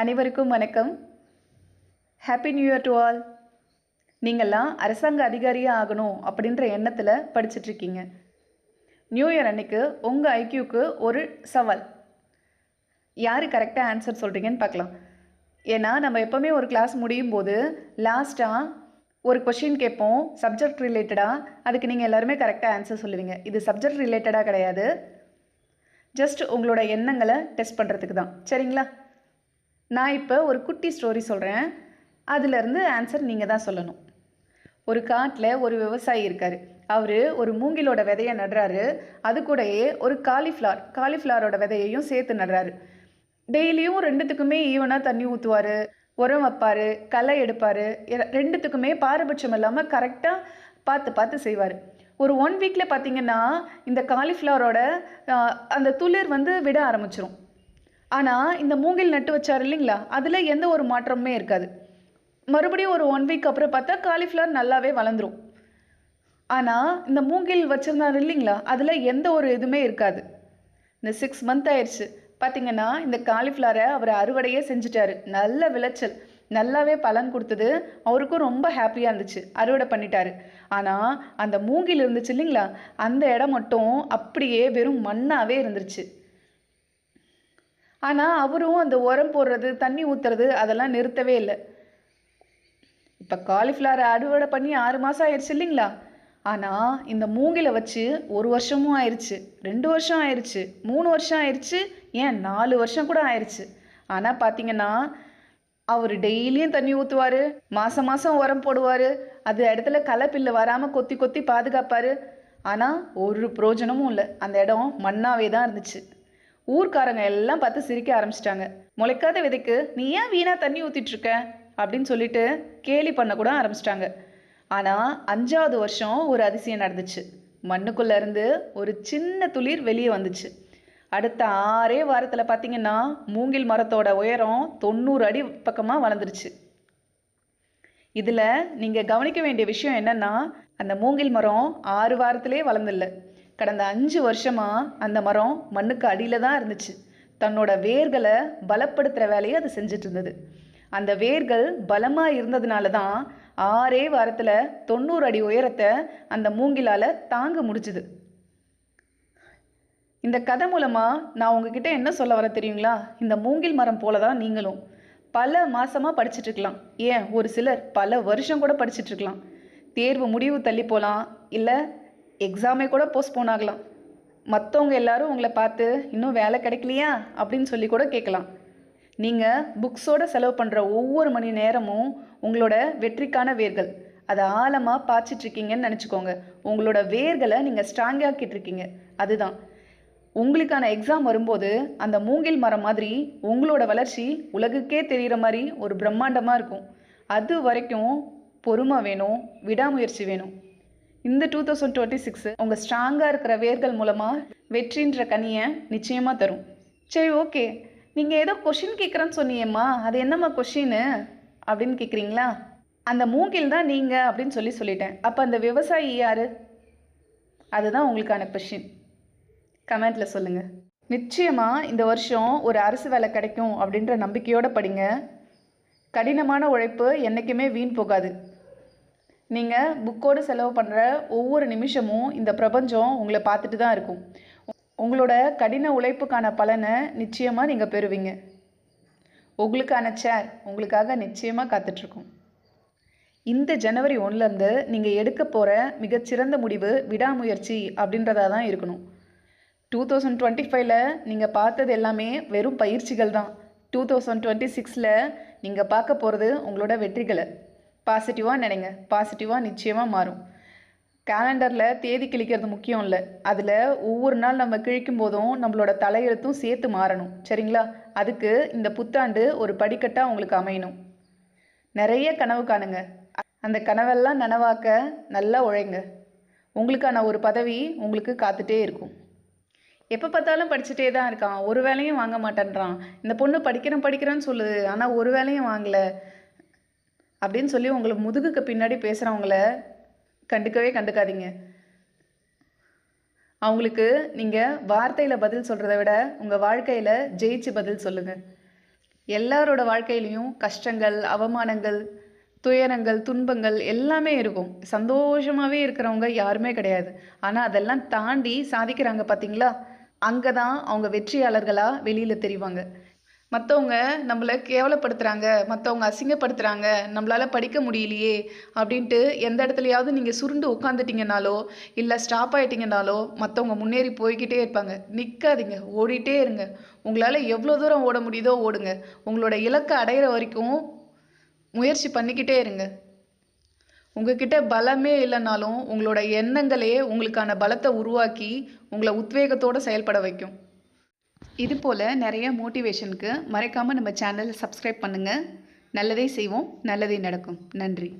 அனைவருக்கும் வணக்கம். Happy new year to all நீங்கள்லாம் அரசாங்க அதிகாரியாக ஆகணும் அப்படின்ற எண்ணத்தில் படிச்சிட்ருக்கீங்க. நியூ இயர் அன்னைக்கு உங்கள் ஐக்யூக்கு ஒரு சவால். யார் கரெக்டாக ஆன்சர் சொல்கிறீங்கன்னு பார்க்கலாம் ஏன்னா நம்ம எப்போவுமே ஒரு கிளாஸ் முடியும் போது லாஸ்ட்டாக ஒரு கொஷின் கேட்போம் சப்ஜெக்ட் ரிலேட்டடாக அதுக்கு நீங்கள் எல்லாருமே கரெக்டாக ஆன்சர் சொல்லுவீங்க. இது சப்ஜெக்ட் ரிலேட்டடாக கிடையாது. ஜஸ்ட் உங்களோட எண்ணங்களை டெஸ்ட் பண்ணுறதுக்கு தான். சரிங்களா? நான் இப்போ ஒரு குட்டி ஸ்டோரி சொல்கிறேன் அதுலேருந்து ஆன்சர் நீங்கள் தான் சொல்லணும். ஒரு காட்டில் ஒரு விவசாயி இருக்கார். அவர் ஒரு மூங்கிலோட விதையை நடுறாரு. அது கூடயே ஒரு காலிஃப்ளவர் காலிஃப்ளவரோட விதையையும் சேர்த்து நடுறாரு. டெய்லியும் ரெண்டுத்துக்குமே ஈவனாக தண்ணி ஊற்றுவார் உரம் வைப்பார் களை எடுப்பார். ரெண்டுத்துக்குமே பாரபட்சம் இல்லாமல் கரெக்டாக பார்த்து பார்த்து செய்வார். ஒரு ஒன் வீக்கில் பார்த்தீங்கன்னா இந்த காலிஃப்ளவரோட அந்த துளிர் வந்து விட ஆரம்பிச்சிரும். ஆனால் இந்த மூங்கில் நட்டு வச்சார் இல்லைங்களா? அதில் எந்த ஒரு மாற்றமுமே இருக்காது. மறுபடியும் ஒரு ஒன் வீக் அப்புறம் பார்த்தா காலிஃப்ளவர் நல்லாவே வளர்ந்துரும். ஆனால் இந்த மூங்கில் வச்சுருந்தார் இல்லைங்களா? அதில் எந்த ஒரு இதுவுமே இருக்காது. இந்த சிக்ஸ் மந்த் ஆயிடுச்சு பார்த்தீங்கன்னா இந்த காலிஃப்ளவரை அவர் அறுவடையே செஞ்சுட்டாரு. நல்ல விளைச்சல். நல்லாவே பலன் கொடுத்தது. அவருக்கும் ரொம்ப ஹாப்பியாக இருந்துச்சு. அறுவடை பண்ணிட்டாரு. ஆனால் அந்த மூங்கில் இருந்துச்சு இல்லைங்களா? அந்த இடம் மட்டும் அப்படியே வெறும் மண்ணாகவே இருந்துருச்சு. ஆனால் அவரும் அந்த உரம் போடுறது தண்ணி ஊற்றுறது அதெல்லாம் நிறுத்தவே இல்லை. இப்போ காலிஃப்ளவரை அறுவடை பண்ணி ஆறு மாதம் ஆயிடுச்சு இல்லைங்களா? ஆனால் இந்த மூங்கில வச்சு ஒரு வருஷமும் ஆயிடுச்சு ரெண்டு வருஷம் ஆயிடுச்சு மூணு வருஷம் ஆயிடுச்சு ஏன் நாலு வருஷம் கூட ஆயிடுச்சு ஆனால் பார்த்தீங்கன்னா அவர் டெய்லியும் தண்ணி ஊற்றுவார் மாதம் மாதம் உரம் போடுவார் அது இடத்துல களைப்பில்லை வராமல் கொத்தி கொத்தி பாதுகாப்பார். ஆனால் ஒரு பிரயோஜனமும் இல்லை. அந்த இடம் மண்ணாவே தான் இருந்துச்சு. ஊர்க்காரங்க எல்லாம் பார்த்து சிரிக்க ஆரம்பிச்சிட்டாங்க. முளைக்காத விதைக்கு நீ ஏன் வீணாக தண்ணி ஊற்றிட்டு இருக்க? அப்படின்னு சொல்லிட்டு கேலி பண்ண கூட ஆரம்பிச்சிட்டாங்க. ஆனால் அஞ்சாவது வருஷம் ஒரு அதிசயம் நடந்துச்சு. மண்ணுக்குள்ளேருந்து ஒரு சின்ன துளிர் வெளியே வந்துச்சு. அடுத்த ஆறே வாரத்தில் பார்த்தீங்கன்னா மூங்கில் மரத்தோட உயரம் தொண்ணூறு அடி பக்கமாக வளர்ந்துருச்சு. இதில் நீங்கள் கவனிக்க வேண்டிய விஷயம் என்னென்னா அந்த மூங்கில் மரம் ஆறு வாரத்திலே வளர்ந்தில்ல. கடந்த அஞ்சு வருஷமாக அந்த மரம் மண்ணுக்கு அடியில் தான் இருந்துச்சு. தன்னோட வேர்களை பலப்படுத்துகிற வேலையை அது செஞ்சுட்டு இருந்தது. அந்த வேர்கள் பலமாக இருந்ததுனால தான் ஆறே வாரத்தில் தொண்ணூறு அடி உயரத்தை அந்த மூங்கிலால் தாங்க முடிச்சுது. இந்த கதை மூலமாக நான் உங்ககிட்ட என்ன சொல்ல வர தெரியுங்களா? இந்த மூங்கில் மரம் போல தான் நீங்களும். பல மாதமாக படிச்சுட்ருக்கலாம் ஏன்? ஒரு சிலர் பல வருஷம் கூட படிச்சுட்ருக்கலாம் தேர்வு முடிவு தள்ளி போகலாம் இல்லை எக்ஸாமே கூட போஸ்ட்போன் ஆகலாம். மற்றவங்க எல்லாரும் உங்களை பார்த்து இன்னும் வேலை கிடைக்கலையா? அப்படின்னு சொல்லி கூட கேட்கலாம். நீங்கள் புக்ஸோட செலவு பண்ணுற ஒவ்வொரு மணி நேரமும் உங்களோட வெற்றிக்கான வேர்கள். அதை ஆழமாக பாய்ச்சிட்ருக்கீங்கன்னு நினச்சிக்கோங்க. உங்களோட வேர்களை நீங்கள் ஸ்ட்ராங்காக்கிட்டு இருக்கீங்க. அதுதான். உங்களுக்கான எக்ஸாம் வரும்போது அந்த மூங்கில் மரம் மாதிரி உங்களோட வளர்ச்சி உலகுக்கே தெரிகிற மாதிரி ஒரு பிரம்மாண்டமாக இருக்கும். அது வரைக்கும் பொறுமை வேணும் விடாமுயற்சி வேணும். இந்த டூ தௌசண்ட் டுவெண்ட்டி சிக்ஸு உங்கள் ஸ்ட்ராங்காக இருக்கிற வேர்கள் மூலமாக வெற்றின்ற கனியை நிச்சயமாக தரும். சரி ஓகே நீங்கள் ஏதோ கொஷின் கேட்குறேன்னு சொன்னியம்மா. அது என்னம்மா கொஷின்னு அப்படின்னு கேட்குறீங்களா அந்த மூங்கில் தான் நீங்கள் அப்படின்னு சொல்லி சொல்லிட்டேன். அப்போ அந்த விவசாயி யார்? அதுதான் உங்களுக்கான கொஷின் கமெண்ட்டில் சொல்லுங்கள் நிச்சயமாக இந்த வருஷம் ஒரு அரசு வேலை கிடைக்கும் அப்படின்ற நம்பிக்கையோடு படிங்க. கடினமான உழைப்பு என்றைக்குமே வீண் போகாது. நீங்கள் புக்கோடு செலவு பண்ணுற ஒவ்வொரு நிமிஷமும் இந்த பிரபஞ்சம் உங்களை பார்த்துட்டு தான் இருக்கும். உங்களோட கடின உழைப்புக்கான பலனை நிச்சயமாக நீங்கள் பெறுவீங்க. உங்களுக்கான சேர் உங்களுக்காக நிச்சயமாக காத்துட்ருக்கும். இந்த ஜனவரி ஒன்றுலேருந்து நீங்கள் எடுக்க போகிற மிகச்சிறந்த முடிவு விடாமுயற்சி அப்படின்றதா தான் இருக்கணும். டூ தௌசண்ட் டுவெண்ட்டி ஃபைவ்ல நீங்கள் பார்த்தது எல்லாமே வெறும் பயிற்சிகள் தான். டூ தௌசண்ட் டுவெண்ட்டி சிக்ஸில் நீங்கள் பார்க்க போகிறது உங்களோட வெற்றிகளை. பாசிட்டிவாக நினைங்க. பாசிட்டிவாக நிச்சயமாக மாறும். கேலண்டரில் தேதி கிழிக்கிறது முக்கியம் இல்லை. அதில் ஒவ்வொரு நாள் நம்ம கிழிக்கும் போதும் நம்மளோட தலையெழுத்தும் சேர்த்து மாறணும். சரிங்களா? அதுக்கு இந்த புத்தாண்டு ஒரு படிக்கட்டாக உங்களுக்கு அமையணும். நிறைய கனவு காணுங்க. அந்த கனவெல்லாம் நனவாக்க நல்லா உழைங்க. உங்களுக்கான ஒரு பதவி உங்களுக்கு காத்துட்டே இருக்கும். எப்போ பார்த்தாலும் படிச்சுட்டே தான் இருக்கான். ஒரு வேலையும் வாங்க மாட்டேன்றான். இந்த பொண்ணு படிக்கிறேன் படிக்கிறேன்னு சொல்லுது. ஆனால் ஒரு வேலையும் வாங்கலை. அப்படின்னு சொல்லி உங்களை முதுகுக்கு பின்னாடி பேசுகிறவங்கள கண்டுக்கவே கண்டுக்காதீங்க. அவங்களுக்கு நீங்கள் வார்த்தையில் பதில் சொல்கிறத விட உங்கள் வாழ்க்கையில் ஜெயிச்சு பதில் சொல்லுங்கள் எல்லாரோட வாழ்க்கையிலையும் கஷ்டங்கள் அவமானங்கள் துயரங்கள் துன்பங்கள் எல்லாமே இருக்கும். சந்தோஷமாகவே இருக்கிறவங்க யாருமே கிடையாது. ஆனால் அதெல்லாம் தாண்டி சாதிக்கிறாங்க பார்த்தீங்களா அங்கே தான் அவங்க வெற்றியாளர்களாக வெளியில் தெரிவாங்க. மற்றவங்க நம்மளை கேவலப்படுத்துகிறாங்க மற்றவங்க அசிங்கப்படுத்துகிறாங்க நம்மளால் படிக்க முடியலையே அப்படின்ட்டு எந்த இடத்துலையாவது நீங்கள் சுருண்டு உட்காந்துட்டிங்கனாலோ இல்லை ஸ்டாப் ஆகிட்டிங்கனாலோ மற்றவங்க முன்னேறி போய்கிட்டே இருப்பாங்க. நிற்காதீங்க ஓடிட்டே இருங்க. உங்களால் எவ்வளோ தூரம் ஓட முடியுதோ ஓடுங்க. உங்களோட இலக்கை அடையிற வரைக்கும் முயற்சி பண்ணிக்கிட்டே இருங்க. உங்ககிட்ட பலமே இல்லைனாலும் உங்களோட எண்ணங்களே உங்களுக்கான பலத்தை உருவாக்கி உங்களை உத்வேகத்தோடு செயல்பட வைக்கும். இது போல் நிறைய மோட்டிவேஷனுக்கு மறைக்காமல் நம்ம சேனலை சப்ஸ்கிரைப் பண்ணுங்கள் நல்லதே செய்வோம் நல்லதே நடக்கும். நன்றி.